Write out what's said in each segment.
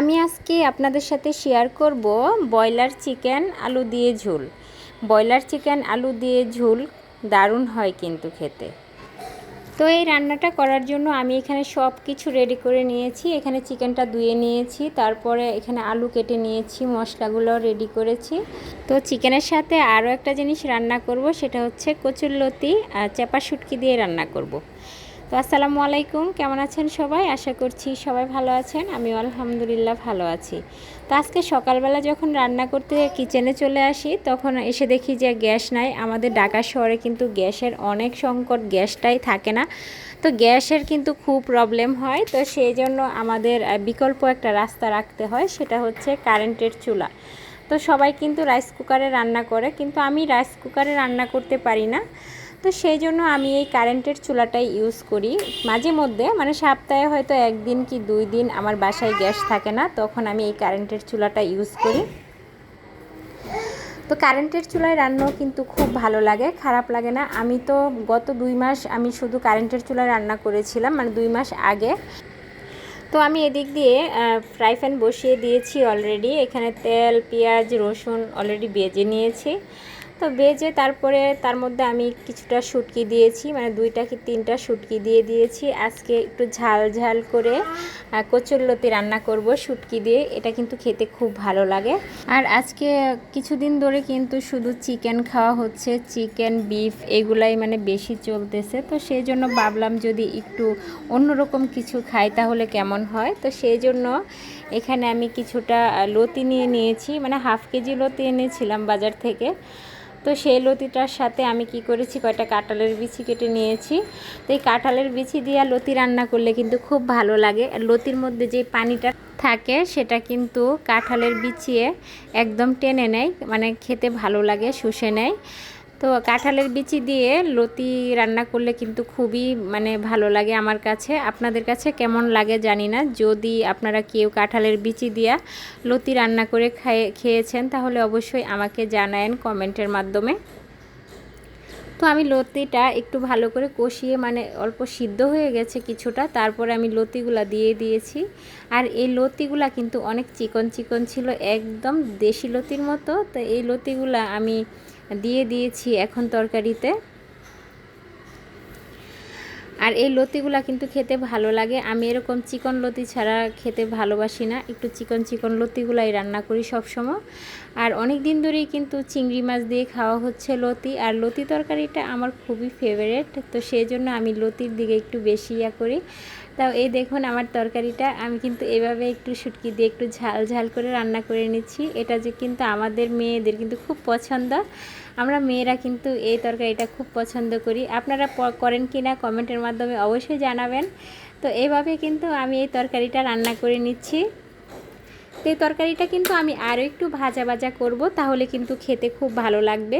আমি আজকে আপনাদের সাথে শেয়ার করব ব্রয়লার চিকেন আলু দিয়ে ঝোল। ব্রয়লার চিকেন আলু দিয়ে ঝোল দারুণ হয় কিন্তু খেতে। তো এই রান্নাটা করার জন্য আমি এখানে সব কিছু রেডি করে নিয়েছি। এখানে চিকেনটা ধুয়ে নিয়েছি, তারপরে এখানে আলু কেটে নিয়েছি মশলাগুলো রেডি করেছি। তো চিকেনের সাথে আরও একটা জিনিস রান্না করব, সেটা হচ্ছে কচুরলতি চেপা শুটকি দিয়ে রান্না করব। তো আসসালামু আলাইকুম, কেমন আছেন সবাই? আশা করছি সবাই ভালো আছেন, আমিও আলহামদুলিল্লাহ ভালো আছি। তো আজকে সকালবেলা যখন রান্না করতে কিচেনে চলে আসি, তখন এসে দেখি যে গ্যাস নাই। আমাদের ঢাকা শহরে কিন্তু গ্যাসের অনেক সংকট, গ্যাসটাই থাকে না। তো গ্যাসের কিন্তু খুব প্রবলেম হয়। তো সেই জন্য আমাদের বিকল্প একটা রাস্তা রাখতে হয়, সেটা হচ্ছে কারেন্টের চুলা। তো সবাই কিন্তু রাইস কুকারে রান্না করে, কিন্তু আমি রাইস কুকারে রান্না করতে পারি না। তো সেই জন্য আমি এই কারেন্টের চুলাটাই ইউজ করি। মাঝে মধ্যে মানে সপ্তাহে হয়তো একদিন কি দুই দিন আমার বাসায় গ্যাস থাকে না, তখন আমি এই কারেন্টের চুলাটা ইউজ করি। তো কারেন্টের চুলায় রান্নাও কিন্তু খুব ভালো লাগে, খারাপ লাগে না। আমি তো গত দুই মাস আমি শুধু কারেন্টের চুলায় রান্না করেছিলাম মানে দুই মাস আগে। তো আমি এদিক দিয়ে ফ্রাই প্যান বসিয়ে দিয়েছি অলরেডি এখানে তেল, পেঁয়াজ, রসুন অলরেডি বেজে নিয়েছি। তো বেজে তারপরে তার মধ্যে আমি কিছুটা শুটকি দিয়েছি মানে দুইটা কি তিনটা শুটকি দিয়ে দিয়েছি। আজকে একটু ঝাল ঝাল করে কচুরলতি রান্না করব শুটকি দিয়ে, এটা কিন্তু খেতে খুব ভালো লাগে। আর আজকে কিছুদিন ধরে কিন্তু শুধু চিকেন খাওয়া হচ্ছে, চিকেন, বিফ এগুলাই মানে বেশি চলতেছে। তো সেই জন্য ভাবলাম যদি একটু অন্যরকম কিছু খাই তাহলে কেমন হয়? তো সেই জন্য এখানে আমি কিছুটা লতি নিয়ে নিয়েছি মানে হাফ কেজি লতি এনেছিলাম বাজার থেকে। তো সেই লতিটার সাথে আমি কি করেছি, কয়টা কাঁঠালের বিছি কেটে নিয়েছি। তো এই কাঁঠালের বিছি দিয়ে লতি রান্না করলে কিন্তু খুব ভালো লাগে। লতির মধ্যে যে পানিটা থাকে, সেটা কিন্তু কাঁঠালের বিছিয়ে একদম টেনে নেয় মানে খেতে ভালো লাগে, শুষে নেয়। তো কাঁঠালের বিচি দিয়ে লতি রান্না করলে কিন্তু খুবই মানে ভালো লাগে আমার কাছে। আপনাদের কাছে কেমন লাগে জানি না। যদি আপনারা কেউ কাঁঠালের বিচি দিয়া লতি রান্না করে খেয়ে, খেয়েছেন, তাহলে অবশ্যই আমাকে জানায়েন কমেন্টের মাধ্যমে। তো আমি লতিটা একটু ভালো করে কষিয়ে মানে অল্প সিদ্ধ হয়ে গেছে কিছুটা, তারপরে আমি লতিগুলা দিয়ে দিয়েছি। আর এই লতিগুলা কিন্তু অনেক চিকন চিকন ছিল, একদম দেশি লতির মতো। তো এই লতিগুলা আমি দিয়ে দিয়েছি এখন তরকারিতে। আর এই লতিগুলা কিন্তু খেতে ভালো লাগে। আমি এরকম চিকন লতি ছাড়া খেতে ভালোবাসি না। একটু চিকন চিকন লতিগুলাই রান্না করি সব সময় আর অনেক দিন ধরেই কিন্তু চিংড়ি মাছ দিয়ে খাওয়া হচ্ছে লতি। আর লতি তরকারিটা আমার খুবই ফেভারেট তো সেই জন্য আমি লতির দিকে একটু বেশি ইয়া করি। তাও এই দেখুন আমার তরকারিটা, আমি কিন্তু এভাবে একটু শুটকি দিয়ে একটু ঝাল ঝাল করে রান্না করে নিচ্ছি। এটা যে কিন্তু আমাদের মেয়েদের কিন্তু খুব পছন্দ। আমরা মেয়েরা কিন্তু এই তরকারিটা খুব পছন্দ করি। আপনারা করেন কি না কমেন্টের মাধ্যমে অবশ্যই জানাবেন। তো এইভাবে কিন্তু আমি এই তরকারিটা রান্না করে নিচ্ছি। তো এই তরকারিটা কিন্তু আমি আরও একটু ভাজা ভাজা করব, তাহলে কিন্তু খেতে খুব ভালো লাগবে।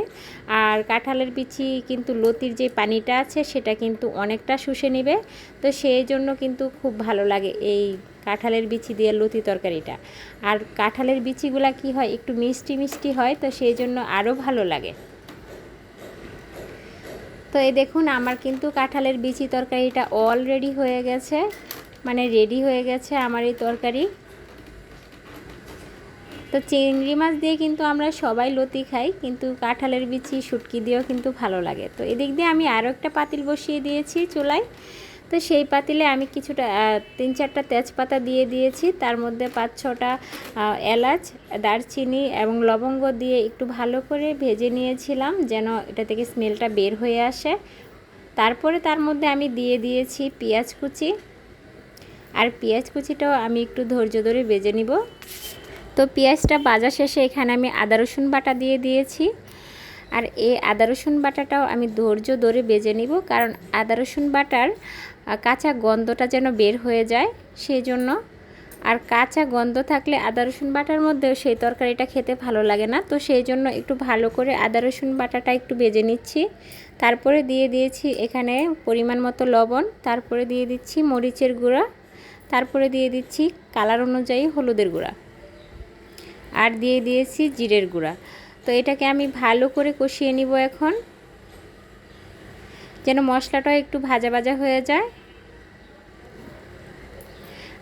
আর কাঁঠালের বিচি কিন্তু লতির যে পানিটা আছে, সেটা কিন্তু অনেকটা শুষে নেবে। তো সেই জন্য কিন্তু খুব ভালো লাগে এই কাঁঠালের বিচি দিয়ে লতি তরকারিটা। আর কাঁঠালের বিচিগুলা কি হয়, একটু মিষ্টি মিষ্টি হয়, তো সেই জন্য আরও ভালো লাগে। তো এই দেখুন, আমার কিন্তু কাঁঠালের বিচি তরকারিটা অলরেডি হয়ে গেছে মানে রেডি হয়ে গেছে আমার এই তরকারি। তো চিংড়ি মাছ দিয়ে কিন্তু আমরা সবাই লতি খাই, কিন্তু কাঁঠালের বিচি, শুটকি দিয়েও কিন্তু ভালো লাগে। তো এদিক দিয়ে আমি আরও একটা পাতিল বসিয়ে দিয়েছি চুলায়। তো সেই পাতিলে আমি কিছুটা তিন চারটা তেজপাতা দিয়ে দিয়েছি। তার মধ্যে পাঁচ ছটা এলাচ, দারচিনি এবং লবঙ্গ দিয়ে একটু ভালো করে ভেজে নিয়েছিলাম যেন এটা থেকে স্মেলটা বের হয়ে আসে। তারপরে তার মধ্যে আমি দিয়ে দিয়েছি পেঁয়াজ কুচি। আর পেঁয়াজ কুচিটাও আমি একটু ধৈর্য ধরে ভেজে নিব। তো পেঁয়াজটা বাজা শেষে এখানে আমি আদা, রসুন বাটা দিয়ে দিয়েছি। আর এই আদা, রসুন বাটাটাও আমি ধৈর্য ধরে বেজে নিব কারণ আদা, রসুন বাটার কাঁচা গন্ধটা যেন বের হয়ে যায় সেই জন্য। আর কাঁচা গন্ধ থাকলে আদা, রসুন বাটার মধ্যেও সেই তরকারিটা খেতে ভালো লাগে না। তো সেই জন্য একটু ভালো করে আদা, রসুন বাটাটা একটু বেজে নিচ্ছি। তারপরে দিয়ে দিয়েছি এখানে পরিমাণ মতো লবণ, তারপরে দিয়ে দিচ্ছি মরিচের গুঁড়া, তারপরে দিয়ে দিচ্ছি কালার অনুযায়ী হলুদের গুঁড়া। আর দিয়ে দিয়েছি জিরের গুঁড়া। তো এটাকে আমি ভালো করে কষিয়ে নিব এখন। যেন মশলাটা একটু ভাজা ভাজা হয়ে যায়।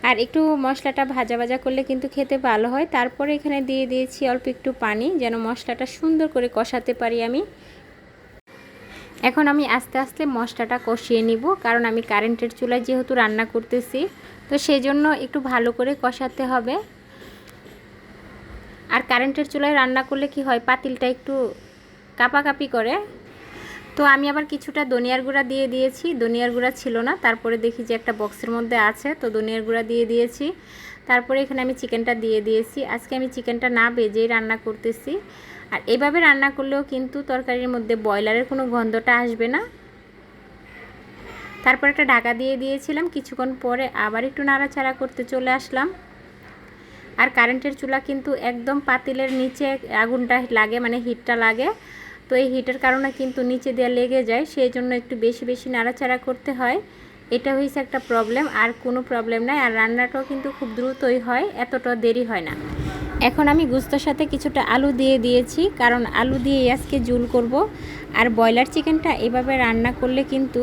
আর একটু মশলাটা ভাজা ভাজা করলে কিন্তু খেতে ভালো হয়। তারপরে এখানে দিয়ে দিয়েছি অল্প একটু পানি, যেন মশলাটা সুন্দর করে কষাতে পারি আমি। এখন আমি আস্তে আস্তে মশলাটা কষিয়ে নিব, কারণ আমি কারেন্টের চুলায় যেহেতু রান্না করতেছি, তো সেই জন্য একটু ভালো করে কষাতে হবে। আর কারেন্টের চুলায় রান্না করলে কি হয়? পাতিলটা একটু কাপাকাপি করে। তো আমি আবার কিছুটা ধনিয়ার গুঁড়া দিয়ে দিয়েছি। ধনিয়ার গুঁড়া ছিল না, তারপরে দেখি যে একটা বক্সের মধ্যে আছে, তো ধনিয়ার গুঁড়া দিয়ে দিয়েছি। তারপরে এখানে আমি চিকেনটা দিয়ে দিয়েছি। আজকে আমি চিকেনটা না বেজেই রান্না করতেছি। আর এভাবে রান্না করলেও কিন্তু তরকারির মধ্যে ব্রয়লারের কোনো গন্ধটা আসবে না। তারপর একটা ঢাকা দিয়ে দিয়েছিলাম। কিছুক্ষণ পরে আবার একটু নাড়াচাড়া করতে চলে আসলাম। আর কারেন্টের চুলা কিন্তু একদম পাতিলের নিচে আগুনটা লাগে মানে হিটটা লাগে। তো এই হিটের কারণে কিন্তু নিচে দেওয়া লেগে যায়, সেই জন্য একটু বেশি বেশি নাড়াচাড়া করতে হয়। এটা হয়েছে একটা প্রবলেম আর কোনো প্রবলেম নাই। আর রান্নাটাও কিন্তু খুব দ্রুতই হয়, এতটা দেরি হয় না। এখন আমি গুস্তর সাথে কিছুটা আলু দিয়ে দিয়েছি, কারণ আলু দিয়ে আজকে জুল করব। আর ব্রয়লার চিকেনটা এভাবে রান্না করলে কিন্তু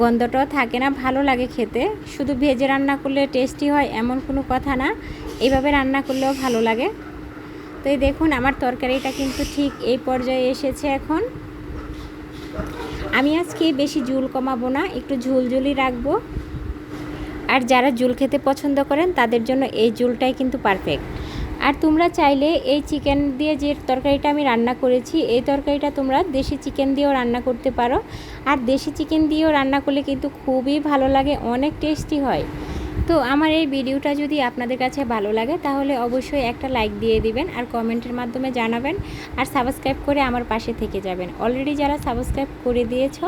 গন্ধটাও থাকে না, ভালো লাগে খেতে। শুধু ভেজে রান্না করলে টেস্টি হয় এমন কোনো কথা না, এভাবে রান্না করলেও ভালো লাগে। তো এই দেখুন, আমার তরকারিটা কিন্তু ঠিক এই পর্যায়ে এসেছে এখন। আমি আজকে বেশি ঝুল কমাবো না, একটু ঝুলঝুলি রাখব। আর যারা ঝুল খেতে পছন্দ করেন, তাদের জন্য এই ঝুলটাই কিন্তু পারফেক্ট আর তোমরা চাইলে এই চিকেন দিয়ে যে তরকারিটা আমি রান্না করেছি, এই তরকারিটা তোমরা দেশি চিকেন দিয়েও রান্না করতে পারো। আর দেশি চিকেন দিয়েও রান্না করলে কিন্তু খুবই ভালো লাগে, অনেক টেস্টি হয়। তো আমার এই ভিডিওটা যদি আপনাদের কাছে ভালো লাগে, তাহলে অবশ্যই একটা লাইক দিয়ে দিবেন আর কমেন্টের মাধ্যমে জানাবেন আর সাবস্ক্রাইব করে আমার পাশে থেকে যাবেন। অলরেডি যারা সাবস্ক্রাইব করে দিয়েছ,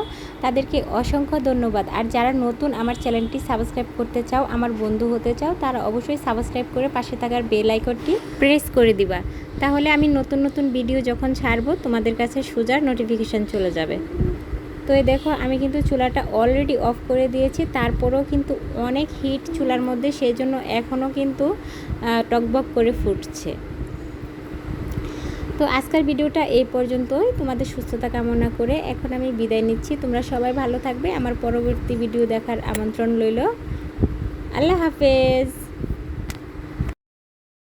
তাদেরকে অসংখ্য ধন্যবাদ। আর যারা নতুন আমার চ্যানেলটি সাবস্ক্রাইব করতে চাও, আমার বন্ধু হতে চাও, তারা অবশ্যই সাবস্ক্রাইব করে পাশে থাকার বেল আইকনটি প্রেস করে দিবা। তাহলে আমি নতুন নতুন ভিডিও যখন ছাড়বো, তোমাদের কাছে সোজার নোটিফিকেশান চলে যাবে। তো এই দেখো, আমি কিন্তু চুলাটা অলরেডি অফ করে দিয়েছি। তারপরেও কিন্তু অনেক হিট চুলার মধ্যে, সেই জন্য এখনও কিন্তু টকবক করে ফুটছে। তো আজকের ভিডিওটা এই পর্যন্তই। তোমাদের সুস্থতা কামনা করে এখন আমি বিদায় নিচ্ছি। তোমরা সবাই ভালো থাকবে। আমার পরবর্তী ভিডিও দেখার আমন্ত্রণ রইল। আল্লাহ হাফেজ।